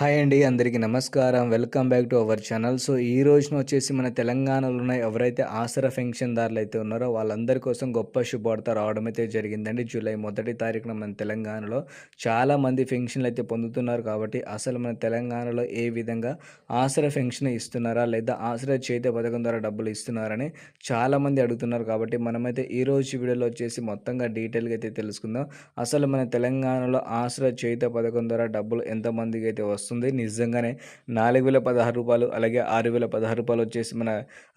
Hi అండి అందరికీ నమస్కారం. Welcome back to our channel so ఈ రోజున వచ్చేసి మన తెలంగాణలో ఉన్న ఎవరైతే ఆసరా పెన్షన్దారులు అయితే ఉన్నారో వాళ్ళందరి కోసం గొప్ప శుభవార్త రావడం అయితే జరిగిందండి. జూలై మొదటి తారీఖున మన తెలంగాణలో చాలామంది పెన్షన్లు అయితే పొందుతున్నారు కాబట్టి అసలు మన తెలంగాణలో ఏ విధంగా ఆసరా పెన్షన్ ఇస్తున్నారా లేదా ఆసరా చేతి పథకం ద్వారా డబ్బులు ఇస్తున్నారని చాలామంది అడుగుతున్నారు కాబట్టి మనమైతే ఈ రోజు వీడియోలో వచ్చేసి మొత్తంగా డీటెయిల్గా అయితే తెలుసుకుందాం. అసలు మన తెలంగాణలో ఆసరా చేత పథకం ద్వారా డబ్బులు ఎంతమందికి అయితే వస్తుంది వస్తుంది. నిజంగానే నాలుగు వేల పదహారు రూపాయలు అలాగే ఆరు వేల పదహారు రూపాయలు వచ్చేసి మన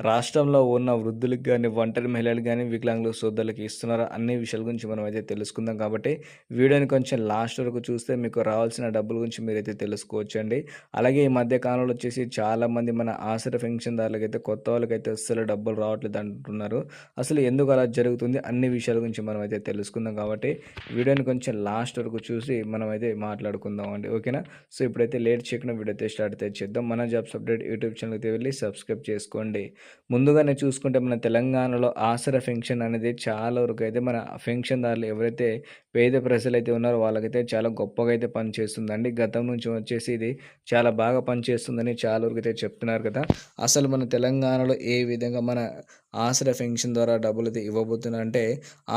రాష్ట్రంలో ఉన్న వృద్ధులకు కానీ ఒంటరి మహిళలు కానీ వికలాంగుల సోదరులకు ఇస్తున్నారు అన్ని విషయాల గురించి మనం అయితే తెలుసుకుందాం కాబట్టి వీడియోని కొంచెం లాస్ట్ వరకు చూస్తే మీకు రావాల్సిన డబ్బుల గురించి మీరైతే తెలుసుకోవచ్చు అండి అలాగే ఈ మధ్య కాలంలో వచ్చేసి చాలామంది మన ఆసర పెన్షన్దారులకి అయితే కొత్త వాళ్ళకైతే అసలు డబ్బులు రావట్లేదు అంటున్నారు. అసలు ఎందుకు అలా జరుగుతుంది అన్ని విషయాల గురించి మనం అయితే తెలుసుకుందాం కాబట్టి వీడియోని కొంచెం లాస్ట్ వరకు చూసి మనం అయితే మాట్లాడుకుందాం అండి. ఓకేనా? సో ఇప్పుడైతే లేట్ చేయకుండా వీడియో అయితే స్టార్ట్ అయితే చేద్దాం. మన జాబ్స్ అప్డేట్ యూట్యూబ్ ఛానల్కి వెళ్ళి సబ్స్క్రైబ్ చేసుకోండి. ముందుగానే చూసుకుంటే మన తెలంగాణలో ఆసర ఫెన్షన్ అనేది చాలా వరకు అయితే మన ఫెన్షన్దారులు ఎవరైతే పేద ప్రజలు అయితే ఉన్నారో వాళ్ళకైతే చాలా గొప్పగా అయితే పనిచేస్తుందండి. గతం నుంచి వచ్చేసి ఇది చాలా బాగా పనిచేస్తుందని చాలా వరకు అయితే చెప్తున్నారు కదా. అసలు మన తెలంగాణలో ఏ విధంగా మన ఆసరా పెన్షన్ ద్వారా డబ్బులు అయితే ఇవ్వబోతున్నారంటే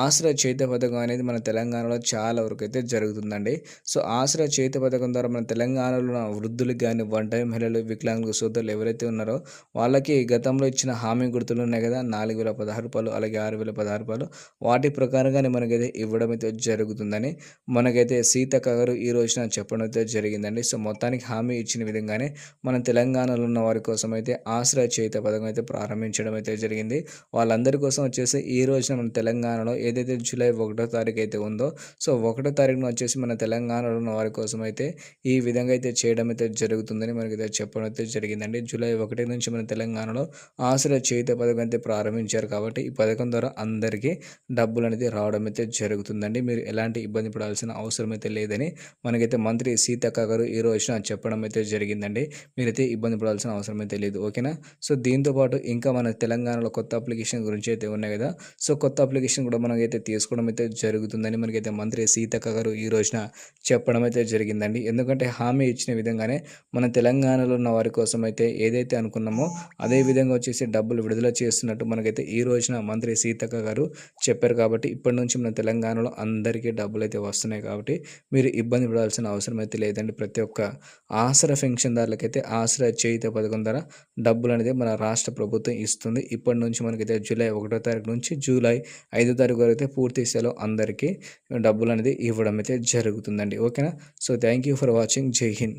ఆసరా చేతి పథకం అనేది మన తెలంగాణలో చాలా వరకు అయితే జరుగుతుందండి. సో ఆసరా చేతి పథకం ద్వారా మన తెలంగాణలో ఉన్న వృద్ధులకు కానీ ఒంటరి మహిళలు వికలాంగులు సోదరులు ఎవరైతే ఉన్నారో వాళ్ళకి గతంలో ఇచ్చిన హామీ గుర్తులు ఉన్నాయి కదా నాలుగు వేల పదహారు రూపాయలు అలాగే ఆరు వేల పదహారు రూపాయలు. వాటి ప్రకారంగానే మనకైతే ఇవ్వడం అయితే జరుగుతుందని మనకైతే సీతక్క గారు ఈ రోజున చెప్పడం అయితే జరిగిందండి. సో మొత్తానికి హామీ ఇచ్చిన విధంగానే మన తెలంగాణలో ఉన్న వారి కోసం అయితే ఆశ్రయ చేత పథకం అయితే ప్రారంభించడం అయితే జరిగింది. వాళ్ళందరి కోసం వచ్చేసి ఈ రోజున మన తెలంగాణలో ఏదైతే జూలై ఒకటో తారీఖు అయితే ఉందో సో ఒకటో తారీఖున వచ్చేసి మన తెలంగాణలో ఉన్న వారి కోసం అయితే ఈ విధంగా అయితే చేయడం అయితే జరుగుతుందని మనకైతే చెప్పడం అయితే జరిగిందండి. జూలై ఒకటి నుంచి మన తెలంగాణలో ఆశ్రయ చేత పథకం అయితే ప్రారంభించారు కాబట్టి ఈ పథకం ద్వారా అందరికీ డబ్బులు అనేది రావడం అయితే జరుగుతుందండి. మీరు ఎలాంటి ఇబ్బంది పడాల్సిన అవసరం అయితే లేదని మనకైతే మంత్రి సీతక్క గారు ఈ రోజున చెప్పడం అయితే జరిగిందండి. మీరైతే ఇబ్బంది పడాల్సిన అవసరం అయితే లేదు ఓకేనా? సో దీంతోపాటు ఇంకా మన తెలంగాణలో కొత్త కొత్త అప్లికేషన్ గురించి అయితే ఉన్నాయి కదా. సో కొత్త అప్లికేషన్ కూడా మనకైతే తీసుకోవడం అయితే జరుగుతుందని మనకైతే మంత్రి సీతక్క గారు ఈ రోజున చెప్పడం అయితే జరిగిందండి. ఎందుకంటే హామీ ఇచ్చిన విధంగానే మన తెలంగాణలో ఉన్న వారి కోసం అయితే ఏదైతే అనుకున్నామో అదే విధంగా వచ్చేసి డబ్బులు విడుదల చేస్తున్నట్టు మనకైతే ఈ రోజున మంత్రి సీతక్క గారు చెప్పారు కాబట్టి ఇప్పటి నుంచి మన తెలంగాణలో అందరికీ డబ్బులు అయితే వస్తున్నాయి కాబట్టి మీరు ఇబ్బంది పడాల్సిన అవసరం అయితే లేదండి. ప్రతి ఒక్క ఆసరా పెన్షన్దారులకైతే ఆసరా చేయిత పథకం ద్వారా డబ్బులు అనేది మన రాష్ట్ర ప్రభుత్వం ఇస్తుంది. ఇప్పటి నుంచి మనకైతే జూలై ఒకటో తారీఖు నుంచి జూలై ఐదో తారీఖు వరకు అయితే పూర్తి స్థాయిలో అందరికీ డబ్బులు అనేది ఇవ్వడం అయితే జరుగుతుందండి. ఓకేనా? So thank you for watching జై హింద్